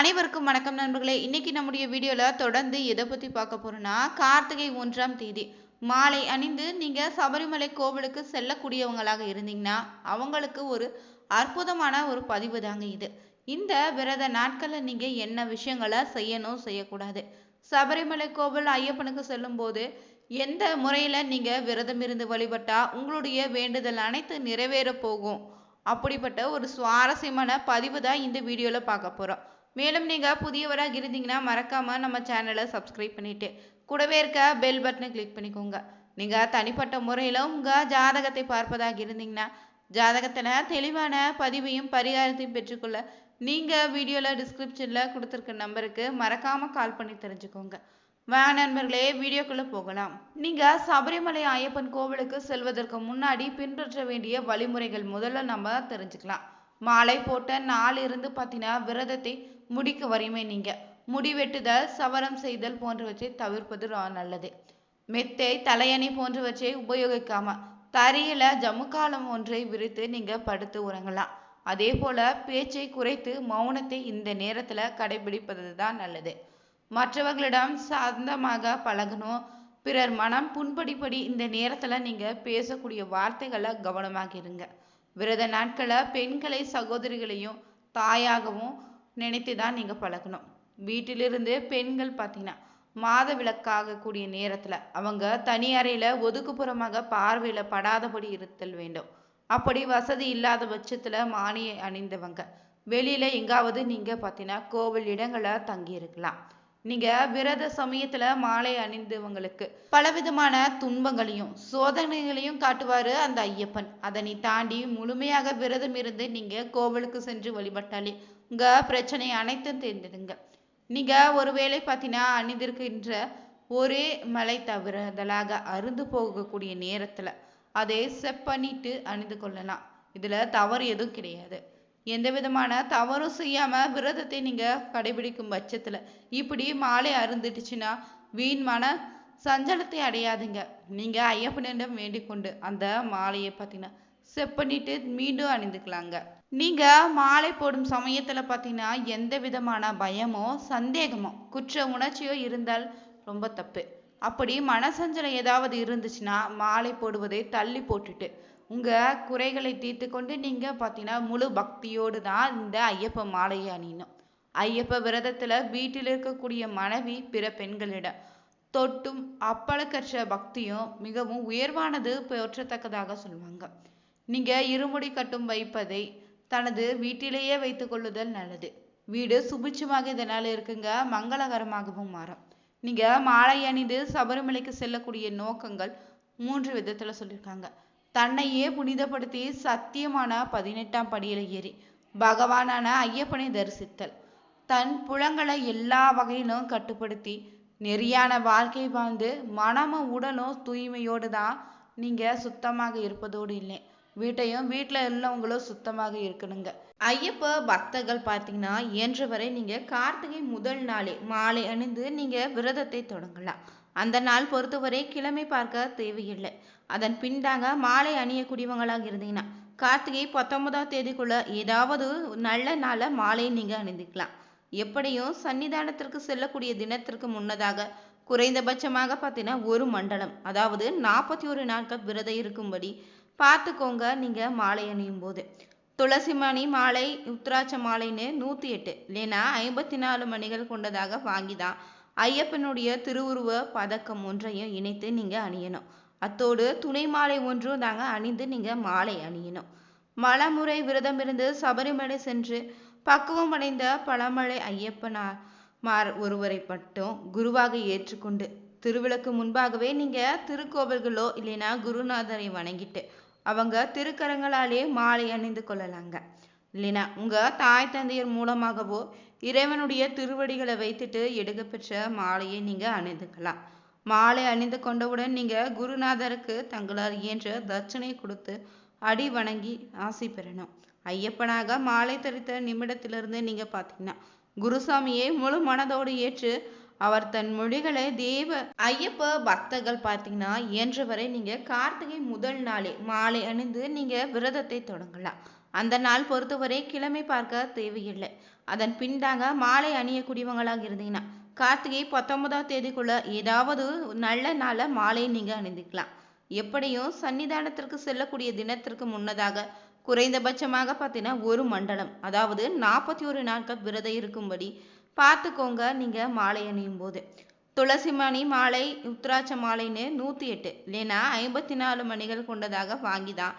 அனைவருக்கும் வணக்கம் நண்பர்களே. இன்னைக்கு நம்முடைய வீடியோவில் தொடர்ந்து எதை பற்றி பார்க்க போகிறோன்னா கார்த்திகை ஒன்றாம் தேதி. மாலை அணிந்து நீங்கள் சபரிமலை கோவிலுக்கு செல்லக்கூடியவங்களாக இருந்தீங்கன்னா அவங்களுக்கு ஒரு அற்புதமான ஒரு பதிவு தாங்க இது. இந்த விரத நாட்களில் நீங்கள் என்ன விஷயங்களை செய்யணும் செய்யக்கூடாது. சபரிமலை கோவில் ஐயப்பனுக்கு செல்லும்போது எந்த முறையில் நீங்கள் விரதம் இருந்து வழிபட்டால் உங்களுடைய வேண்டுதல் அனைத்து நிறைவேற போகும்? அப்படிப்பட்ட ஒரு சுவாரஸ்யமான பதிவு தான் இந்த வீடியோவில் பார்க்க போகிறோம் மேலும் நீங்கள் புதியவராக இருந்தீங்கன்னா மறக்காமல் நம்ம சேனலை சப்ஸ்கிரைப் பண்ணிட்டு கூடவே இருக்க பெல் பட்டனை கிளிக் பண்ணிக்கோங்க. நீங்கள் தனிப்பட்ட முறையில உங்கள் ஜாதகத்தை பார்ப்பதாக இருந்தீங்கன்னா ஜாதகத்தில் தெளிவான பதிவையும் பரிகாரத்தையும் பெற்றுக்கொள்ள நீங்கள் வீடியோவில் டிஸ்கிரிப்ஷனில் கொடுத்துருக்க நம்பருக்கு மறக்காமல் கால் பண்ணி தெரிஞ்சுக்கோங்க. வா நண்பர்களே வீடியோக்குள்ளே போகலாம். நீங்கள் சபரிமலை ஐயப்பன் கோவிலுக்கு செல்வதற்கு முன்னாடி பின்பற்ற வேண்டிய வழிமுறைகள் முதல்ல நம்ம தெரிஞ்சுக்கலாம். மாலை போட்ட நாள் இருந்து பார்த்தீங்கன்னா விரதத்தை முடிக்க வரையுமே நீங்க. முடி வெட்டுதல் சவரம் செய்தல் போன்றவற்றை தவிர்ப்பது நல்லது. மெத்தை தலையணி போன்றவற்றை உபயோகிக்காம தரையில ஜமுக்காலம் ஒன்றை விரித்து நீங்க படுத்து உறங்கலாம். அதே போல பேச்சை குறைத்து மௌனத்தை இந்த நேரத்துல கடைபிடிப்பது தான் நல்லது. மற்றவர்களிடம் சாந்தமாக பழகணும். பிறர் மனம் புண்படிப்படி இந்த நேரத்துல நீங்க பேசக்கூடிய வார்த்தைகளை கவனமாக இருங்க. விரத நாட்களை பெண்களை சகோதரிகளையும் தாயாகவும் நினைத்து தான் நீங்க பழகணும். வீட்டிலிருந்து பெண்கள் பார்த்தீங்கன்னா மாத விளக்காக கூடிய நேரத்துல அவங்க தனி அறையில ஒதுக்குப்புறமாக பார்வையில படாதபடி இருத்தல் வேண்டும். அப்படி வசதி இல்லாத பட்சத்துல மானியை அணிந்தவங்க. வெளியில எங்காவது நீங்க பார்த்தீங்கன்னா கோவில் இடங்களை தங்கி இருக்கலாம் நீங்க விரத சமயத்துல மாலை அணிந்தவங்களுக்கு பலவிதமான துன்பங்களையும் சோதனைகளையும் காட்டுவாரு அந்த ஐயப்பன். அதனை தாண்டி முழுமையாக விரதம் இருந்து நீங்க கோவிலுக்கு சென்று வழிபட்டாலே உங்க பிரச்சனை அனைத்தும் தெரிந்துடுங்க. நீங்க ஒருவேளை பார்த்தீங்கன்னா அணிந்திருக்கின்ற ஒரே மலை தவறுதலாக அருந்து போகக்கூடிய நேரத்துல அதை செப்பனிட்டு அணிந்து கொள்ளலாம். இதுல தவறு எதுவும் கிடையாது. எந்த விதமான தவறும் செய்யாம விரதத்தை நீங்க கடைபிடிக்கும் பட்சத்துல இப்படி மாலை அருந்துட்டுச்சுன்னா வீண் மன சஞ்சலத்தை அடையாதுங்க. நீங்க ஐயப்பனிடம் வேண்டிக் கொண்டு அந்த மாலையை பார்த்தீங்கன்னா பண்ணிட்டு மீண்டும் அணிந்துக்கலாங்க. நீங்க மாலை போடும் சமயத்துல பார்த்தீங்கன்னா எந்த விதமான பயமோ சந்தேகமோ குற்ற உணர்ச்சியோ இருந்தால் ரொம்ப தப்பு. அப்படி மனசஞ்சலம் ஏதாவது இருந்துச்சுன்னா மாலை போடுவதை தள்ளி போட்டுட்டு உங்கள் குறைகளை தீர்த்து கொண்டு நீங்கள் பார்த்தீங்கன்னா முழு பக்தியோடு தான் இந்த ஐயப்ப மாலையை அணியணும். ஐயப்ப விரதத்துல வீட்டில் இருக்கக்கூடிய மனைவி பிற பெண்களிடம் தொட்டும் அப்பழுக்கற்ற பக்தியும் மிகவும் உயர்வானது போற்றத்தக்கதாக சொல்லுவாங்க. நீங்க இருமுடி கட்டும் வைப்பதை தனது வீட்டிலேயே வைத்து கொள்ளுதல் நல்லது. வீடு சுபிட்சமாக இதனால் இருக்குங்க மங்களகரமாகவும் மாறும். நீங்கள் மாலை அணிந்து சபரிமலைக்கு செல்லக்கூடிய நோக்கங்கள் மூன்று விதத்தில் சொல்லியிருக்காங்க தன்னையே புனிதப்படுத்தி சத்தியமான பதினெட்டாம் படியில ஏறி பகவானான ஐயப்பனை தரிசித்தல். தன் புலங்களை எல்லா வகையிலும் கட்டுப்படுத்தி நெறியான வாழ்க்கை வாழ்ந்து மனமும் உடலும் தூய்மையோடு தான் நீங்க சுத்தமாக இருப்பதோடு இல்லை. வீட்டையும் வீட்டில் உள்ளவங்களும் சுத்தமாக இருக்கணுங்க. ஐயப்ப பக்தர்கள் பார்த்தீங்கன்னா இயன்றவரை நீங்க கார்த்திகை முதல் நாளே மாலை அணிந்து நீங்க விரதத்தை தொடங்கலாம். அந்த நாள் பொறுத்தவரை கிழமை பார்க்க தேவையில்லை. அதன் பின் தாங்க மாலை அணியக்கூடியவங்களாக இருந்தீங்கன்னா கார்த்திகை பத்தொன்பதாம் தேதிக்குள்ள ஏதாவது நல்ல நாள மாலை நீங்க அணிந்துக்கலாம். எப்படியும் சன்னிதானத்திற்கு செல்லக்கூடிய தினத்திற்கு முன்னதாக குறைந்தபட்சமாக பார்த்தீங்கன்னா ஒரு மண்டலம் அதாவது நாற்பத்தி ஒரு நாட்கள் விரதம் இருக்கும்படி பார்த்துக்கோங்க நீங்க மாலை அணியும் போது துளசி மணி மாலை உத்ராட்ச மாலைன்னு நூத்தி எட்டு இல்லைன்னா ஐம்பத்தி நாலு மணிகள் கொண்டதாக வாங்கிதான் ஐயப்பனுடைய திருவுருவ பதக்கம் ஒன்றையும் இணைத்து நீங்க அணியணும். அத்தோடு துணை மாலை ஒன்றும் தாங்க அணிந்து நீங்க மாலை அணியணும். மலமுறை விரதம் இருந்து சபரிமலை சென்று பக்குவம் அடைந்த பழமலை ஐயப்பனார் மார் ஒருவரை மட்டும் குருவாக ஏற்றுக்கொண்டு திருவிளக்கு முன்பாகவே நீங்க திருக்கோவில்களோ இல்லைன்னா குருநாதரை வணங்கிட்டு அவங்க திருக்கரங்களாலே மாலை அணிந்து கொள்ளலாங்க. இல்லைன்னா உங்க தாய் தந்தையர் மூலமாகவோ இறைவனுடைய திருவடிகளை வைத்துட்டு எடுக்கப்பெற்ற மாலையை நீங்க அணிந்துக்கலாம். மாலை அணிந்து கொண்டவுடன் நீங்க குருநாதருக்கு தங்களால் இயன்ற தட்சணை கொடுத்து அடி வணங்கி ஆசி பெறணும். ஐயப்பனாக மாலை தரித்த நிமிடத்திலிருந்து நீங்க பார்த்தீங்கன்னா குருசாமியை முழு மனதோடு ஏற்று அவர் தன் மொழிகளை தேவ ஐயப்ப பக்தர்கள் பார்த்தீங்கன்னா இயன்றவரை நீங்க கார்த்திகை முதல் நாளே மாலை அணிந்து நீங்க விரதத்தை தொடங்கலாம். அந்த நாள் பொறுத்தவரை கிழமை பார்க்க தேவையில்லை. அதன் பின் தாங்க மாலை அணியக்கூடியவங்களாக இருந்தீங்கன்னா கார்த்திகை பத்தொன்பதாம் தேதிக்குள்ள ஏதாவது நல்ல நாள மாலை நீங்க அணிந்துக்கலாம். எப்படியும் சன்னிதானத்திற்கு செல்லக்கூடிய தினத்திற்கு முன்னதாக குறைந்தபட்சமாக பார்த்தீங்கன்னா ஒரு மண்டலம் அதாவது நாற்பத்தி ஒரு நாட்கள் விரதம் இருக்கும்படி பார்த்துக்கோங்க நீங்க மாலை அணியும் போது. துளசி மணி மாலை உத்ராட்ச மாலைன்னு நூற்றி எட்டு இல்லைன்னா ஐம்பத்தி நாலு மணிகள் கொண்டதாக வாங்கி தான்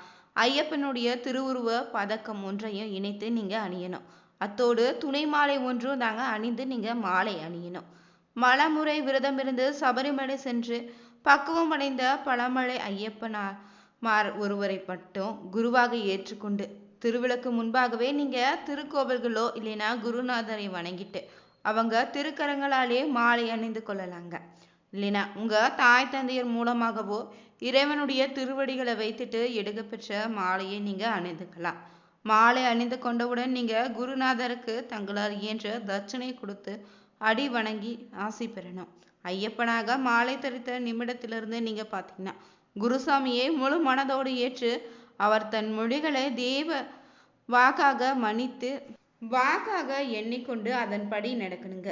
ஐயப்பனுடைய திருவுருவ பதக்கம் ஒன்றையும் இணைத்து நீங்கள் அணியணும். அத்தோடு துணை மாலை ஒன்றும் தாங்க அணிந்து நீங்கள் மாலை அணியணும். மலமுறை விரதம் இருந்து சபரிமலை சென்று பக்குவம் அடைந்த பழமலை ஐயப்பனார் மார் ஒருவரை மட்டும் குருவாக ஏற்றுக்கொண்டு திருவிளக்கு முன்பாகவே நீங்கள் திருக்கோவில்களோ இல்லைன்னா குருநாதரை வணங்கிட்டு அவங்க திருக்கரங்களாலே மாலை அணிந்து கொள்ளலாங்க. இல்லைனா உங்கள் தாய் தந்தையர் மூலமாகவோ இறைவனுடைய திருவடிகளை வைத்துட்டு எடுக்கப்பெற்ற மாலையை நீங்கள் அணிந்துக்கலாம். மாலை அணிந்து கொண்டவுடன் நீங்க குருநாதருக்கு தங்களால் இயன்ற தட்சணை கொடுத்து அடி வணங்கி ஆசை பெறணும். ஐயப்பனாக மாலை தரித்த நிமிடத்திலிருந்து நீங்க பாத்தீங்கன்னா குருசாமியை முழு மனதோடு ஏற்று அவர் தன் மொழிகளை தேவ வாக்காக மன்னித்து வாக்காக எண்ணிக்கொண்டு அதன்படி நடக்கணுங்க.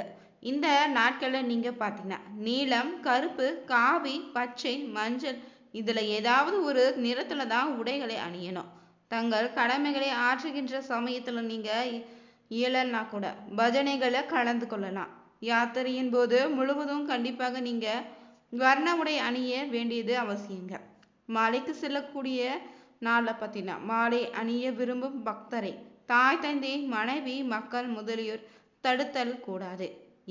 இந்த நாட்களில் நீங்கள் பார்த்தீங்கன்னா நீலம் கருப்பு காவி பச்சை மஞ்சள் இதில் ஏதாவது ஒரு நிறத்தில் தான் உடைகளை அணியணும். தங்கள் கடமைகளை ஆற்றுகின்ற சமயத்தில் நீங்கள் இயலன்னா கூட பஜனைகளை கலந்து கொள்ளலாம். யாத்திரையின் போது முழுவதும் கண்டிப்பாக நீங்கள் வர்ண உடை அணிய வேண்டியது அவசியங்க. மாலைக்கு செல்லக்கூடிய நாளில் பார்த்தீங்கன்னா மாலை அணிய விரும்பும் பக்தரை தாய் தந்தை மனைவி மக்கள் முதலியோர் தடுத்தல் கூடாது.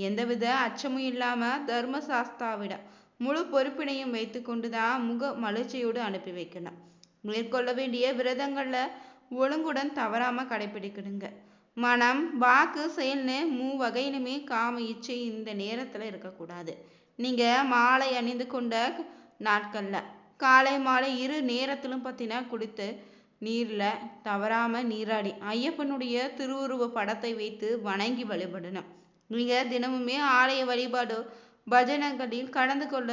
எந்தவித அச்சமும் இல்லாம தர்மசாஸ்தாவிடம் முழு பொறுப்பினையும் வைத்து கொண்டு தான் முக மலர்ச்சியோடு அனுப்பி வைக்கணும். மேற்கொள்ள வேண்டிய விரதங்கள்ல ஒழுங்குடன் தவறாம கடைபிடிக்கணுங்க மனம் வாக்கு செயல்னு மூ வகையிலுமே காம இச்சை இந்த நேரத்துல இருக்கக்கூடாது. நீங்க மாலை அணிந்து கொண்ட நாட்கள்ல காலை மாலை இரு நேரத்திலும் பார்த்தீங்கன்னா குடித்து நீர்ல தவறாம நீராடி ஐயப்பனுடைய திருவுருவ படத்தை வைத்து வணங்கி வழிபடணும். நீங்க தினமுமே ஆலய வழிபாடு பஜனைகளில் கலந்து கொள்ள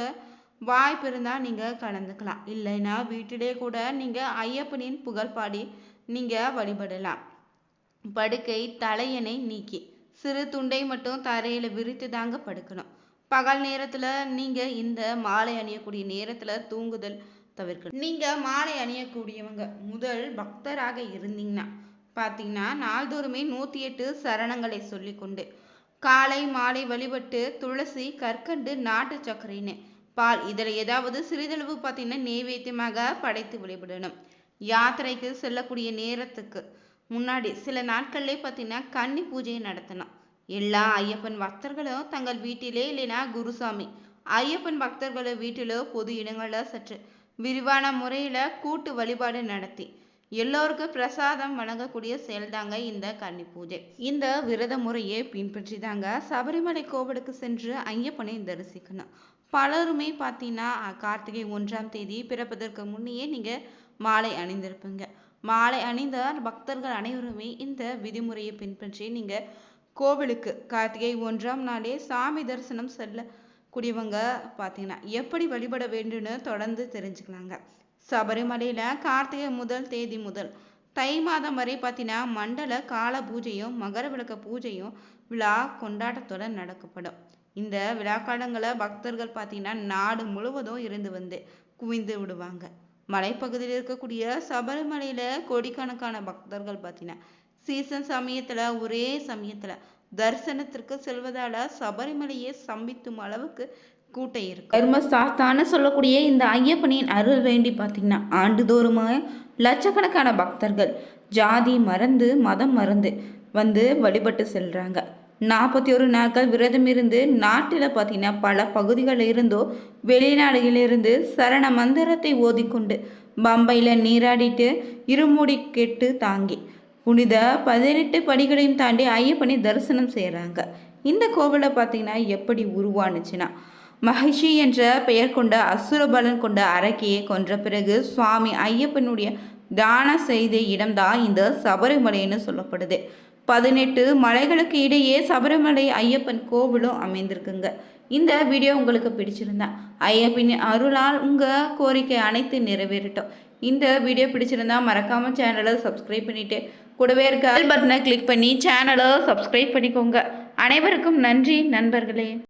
வாய்ப்பு இருந்தா நீங்க கலந்துக்கலாம். இல்லைன்னா வீட்டிலே கூட நீங்க ஐயப்பனின் புகழ் பாடி நீங்க வழிபடலாம். படுக்கை தலையணை நீக்கி சிறு துண்டை மட்டும் தரையில விரித்து தாங்க படுக்கணும். பகல் நேரத்துல நீங்க இந்த மாலை அணியக்கூடிய நேரத்துல தூங்குதல் தவிர்க்கணும். நீங்க மாலை அணியக்கூடியவங்க முதல் பக்தராக இருந்தீங்கன்னா பார்த்தீங்கன்னா நாள்தோறுமே நூத்தி எட்டு சரணங்களை சொல்லிக்கொண்டு காலை மாலை வழிபட்டு துளசி கற்கண்டு நாட்டு சர்க்கரைன்னு பால் இதில் ஏதாவது சிறிதளவு பார்த்தீங்கன்னா நெய்வேத்தியமாக படைத்து வழிபடணும் யாத்திரைக்கு செல்லக்கூடிய நேரத்துக்கு முன்னாடி சில நாட்கள்லேயே பார்த்தீங்கன்னா கன்னி பூஜையை நடத்தணும். எல்லா ஐயப்பன் பக்தர்களும் தங்கள் வீட்டிலே இல்லைன்னா குருசாமி. ஐயப்பன் பக்தர்களை வீட்டிலோ பொது இடங்களில் சற்று விரிவான முறையில் கூட்டு வழிபாடு நடத்தி எல்லோருக்கும் பிரசாதம் வழங்கக்கூடிய செயல்தாங்க இந்த கன்னி பூஜை. இந்த விரத முறையை பின்பற்றி தாங்க சபரிமலை கோவிலுக்கு சென்று ஐயப்பனை தரிசிக்கணும். பலருமே பார்த்தீங்கன்னா கார்த்திகை ஒன்றாம் தேதி பிறப்பதற்கு முன்னையே நீங்கள் மாலை அணிந்திருப்பீங்க. மாலை அணிந்த பக்தர்கள் அனைவருமே இந்த விதிமுறையை பின்பற்றி நீங்கள் கோவிலுக்கு கார்த்திகை ஒன்றாம் நாளே சாமி தரிசனம் செல்ல கூடியவங்க பார்த்தீங்கன்னா எப்படி வழிபட வேண்டும்னு தொடர்ந்து தெரிஞ்சுக்கலாங்க. சபரிமலையில் கார்த்திகை முதல் தேதி முதல் தை மாதம் வரை பார்த்தீங்கன்னா மண்டல கால பூஜையும் மகர விளக்க பூஜையும் விழா கொண்டாட்டத்தோட நடக்கப்படும். இந்த விழாக்காலங்களை பக்தர்கள் பார்த்தீங்கன்னா நாடு முழுவதும் இருந்து வந்து குவிந்து விடுவாங்க. மலைப்பகுதியில் இருக்கக்கூடிய சபரிமலையில கோடிக்கணக்கான பக்தர்கள் பார்த்தீங்கன்னா சீசன் சமயத்துல ஒரே சமயத்துல தரிசனத்திற்கு செல்வதால சபரிமலையை சம்பித்தும் அளவுக்கு கூட்டம் இருக்கு. தர்மசாஸ்தான்னு சொல்லக்கூடிய இந்த ஐயப்பனின் அருள் வேண்டி பார்த்தீங்கன்னா ஆண்டுதோறுமா லட்சக்கணக்கான பக்தர்கள் ஜாதி மறந்து மதம் மறந்து வந்து வழிபட்டு செல்றாங்க. நாற்பத்தி ஒரு நாட்கள் விரதம் இருந்து நாட்டில் பார்த்தீங்கன்னா பல பகுதிகளில் இருந்தோ வெளிநாடுகளிலிருந்து சரண மந்திரத்தை ஓதிக்கொண்டு பம்பையில் நீராடிட்டு இருமுடி கெட்டு தாங்கி புனித பதினெட்டு படிகளையும் தாண்டி ஐயப்பனை தரிசனம் செய்கிறாங்க இந்த கோவிலை பார்த்தீங்கன்னா எப்படி உருவானுச்சுன்னா மகிஷி என்ற பெயர் கொண்ட அசுரபலன் கொண்ட அரக்கியை கொன்ற பிறகு சுவாமி ஐயப்பனுடைய தான செய்த இடம்தான் இந்த சபரிமலைன்னு சொல்லப்படுது. பதினெட்டு மலைகளுக்கு இடையே சபரிமலை ஐயப்பன் கோவிலும் அமைந்திருக்குங்க. இந்த வீடியோ உங்களுக்கு பிடிச்சிருந்தா ஐயப்பின் அருளால் உங்கள் கோரிக்கை அனைத்து நிறைவேறட்டும். இந்த வீடியோ பிடிச்சிருந்தா மறக்காமல் சேனலை சப்ஸ்கிரைப் பண்ணிவிட்டு கூடவே இருக்க பட்டனை கிளிக் பண்ணி சேனலை சப்ஸ்கிரைப் பண்ணிக்கோங்க. அனைவருக்கும் நன்றி நண்பர்களே.